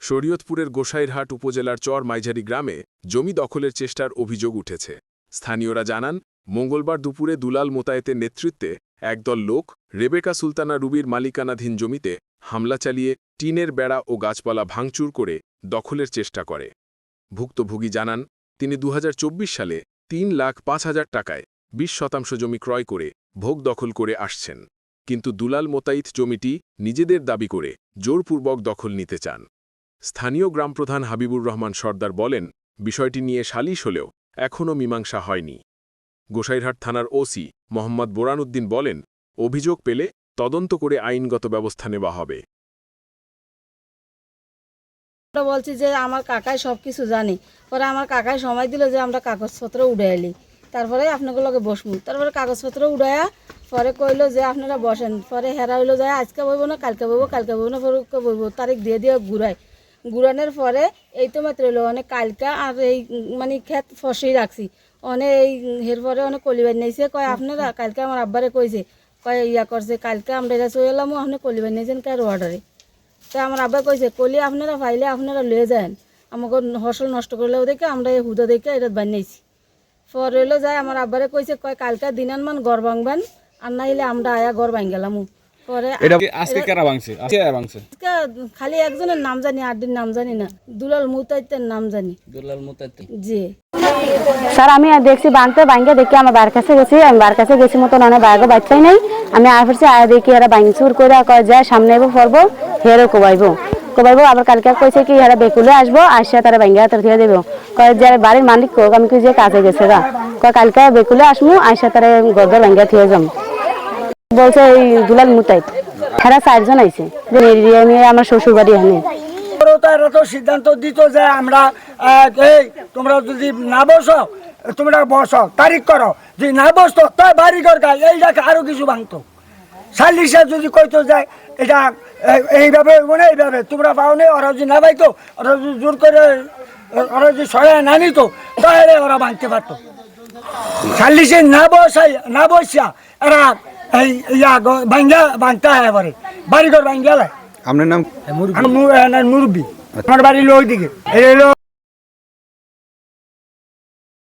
শরীয়তপুরের গোসাইরহাট উপজেলার চর মাইঝারি গ্রামে জমি দখলের চেষ্টার অভিযোগ উঠেছে। স্থানীয়রা জানান, মঙ্গলবার দুপুরে দুলাল মোতায়েতের নেতৃত্বে একদল লোক রেবেকা সুলতানা রুবির মালিকানাধীন জমিতে হামলা চালিয়ে টিনের বেড়া ও গাছপালা ভাঙচুর করে দখলের চেষ্টা করে। ভুক্তভোগী জানান, তিনি দু হাজার চব্বিশ সালে তিন লাখ পাঁচ হাজার টাকায় বিশ শতাংশ জমি ক্রয় করে ভোগ দখল করে আসছেন। কিন্তু দুলাল মোতাইত জমিটি নিজেদের দাবি করে জোরপূর্বক দখল নিতে চান। স্থানীয় গ্রামপ্রধান হাবিবুর রহমান সর্দার বলেন, বিষয়টি নিয়ে সালিশ হলেও এখনও মীমাংসা হয়নি। গোসাইরহাট থানার ওসি মোহাম্মদ বোরানউদ্দিন বলেন, অভিযোগ পেলে তদন্ত করে আইনগত ব্যবস্থা নেওয়া হবে। বলছি যে আমার কাকাই সব কিছু জানি। পরে আমার কাকাই সময় দিল যে আমরা কাগজপত্র উড়ে এলি তারপরে আপনাগুলোকে বসবো তারপরে কাগজপত্র উড়াইয়া পরে কইলো যে আপনারা বসেন। পরে হেরা হইল যায় আজকে বইব না, কালকে বইব কালকে বইব না পরে বইব, তারিখ দিয়ে দিয়ে ঘুরাই ঘুরানোর পরে এই তো মাত্র এলো অনেক কালকা আর এই মানে খেত ফসেই রাখছি। অনেক এই, হের পরে অনেক কলিবার নিয়েছে, কয় আপনারা কালকে আমার আব্বারে কইছে, কয় ইয়া করছে, কালকে আমরা এটা চলে এলাম আপনি কলিবার নিয়েছেন কার অর্ডারে তা আমার আব্বা কইছে, কলি আপনারা পাইলে আপনারা লয়ে যান। আমাকে ফসল নষ্ট করলেও দেখে আমরা এই হুদা দেখে এটা বানিয়েছি পরে হইল যায়, আমার আব্বারে কইছে, কয় কালকে দিনান মান গড় ভাঙবেন, আর না হইলে আমরা আয়া গড় ভাঙ গেলাম। পরে এটা আজকে কারা ভাঙছে? আজকে ভাঙছে? খালি একজনের নাম জানি আর দিন নাম জানি না। দুলাল মুতাইতের নাম জানি। দুলাল মুতাত্তি জি। স্যার আমি আর দেখছি দেখি আমার বার কাছে গেছি আমি বার কাছে গেছি মতন অনেক বাচ্চাই নাই। আমি আর ফিরছি আর দেখি এরা চুর করে কয় যায় সামনে এবো পড়ব হেরো কোবাইবো। কোবাইবো আবার কালকে কইছে কি এরা বেকুলে আসব আসিয়া তারা বাঙ্গা হাতের দিয়ে দেবো। কয় যে বাড়ির মালিক কোক আমি কি যে কাজে গেছে গা। কয় কালকে বেকুলে আসমু আসিয়া তারা গদ্দার বাঙ্গা থিয়ে যাম। বলছে এই দুলাল মুতাই হেরা চারজন আইছে। নিয়ে আমার শ্বশুর বাড়ি এখানে ওরাও তো সিদ্ধান্ত দিত যে আমরা এই, তোমরা যদি না বসো, তোমরা বসো, তারিখ করো। যদি না বসতো তাই বাড়ি দরকার এই দেখে আরও কিছু ভাঙতো। সালিশে যদি কইতো যায় এটা এইভাবে মানে এইভাবে, তোমরা পাও নি, ওরা যদি না পাইতো, ওরা যদি জোর করে, ওরা যদি সহায় না নিত, তাহলে ওরা ভাঙতে পারতো। সালিশে না বসাই, না বসিয়া এরা এই ইয়া বাঙ্গা ভাঙতে হয় এবারে বাড়ি ঘর ভাঙ্গা আপনার নাম? মুরব্বী। আমার বাড়ি হলো ওইদিকে এই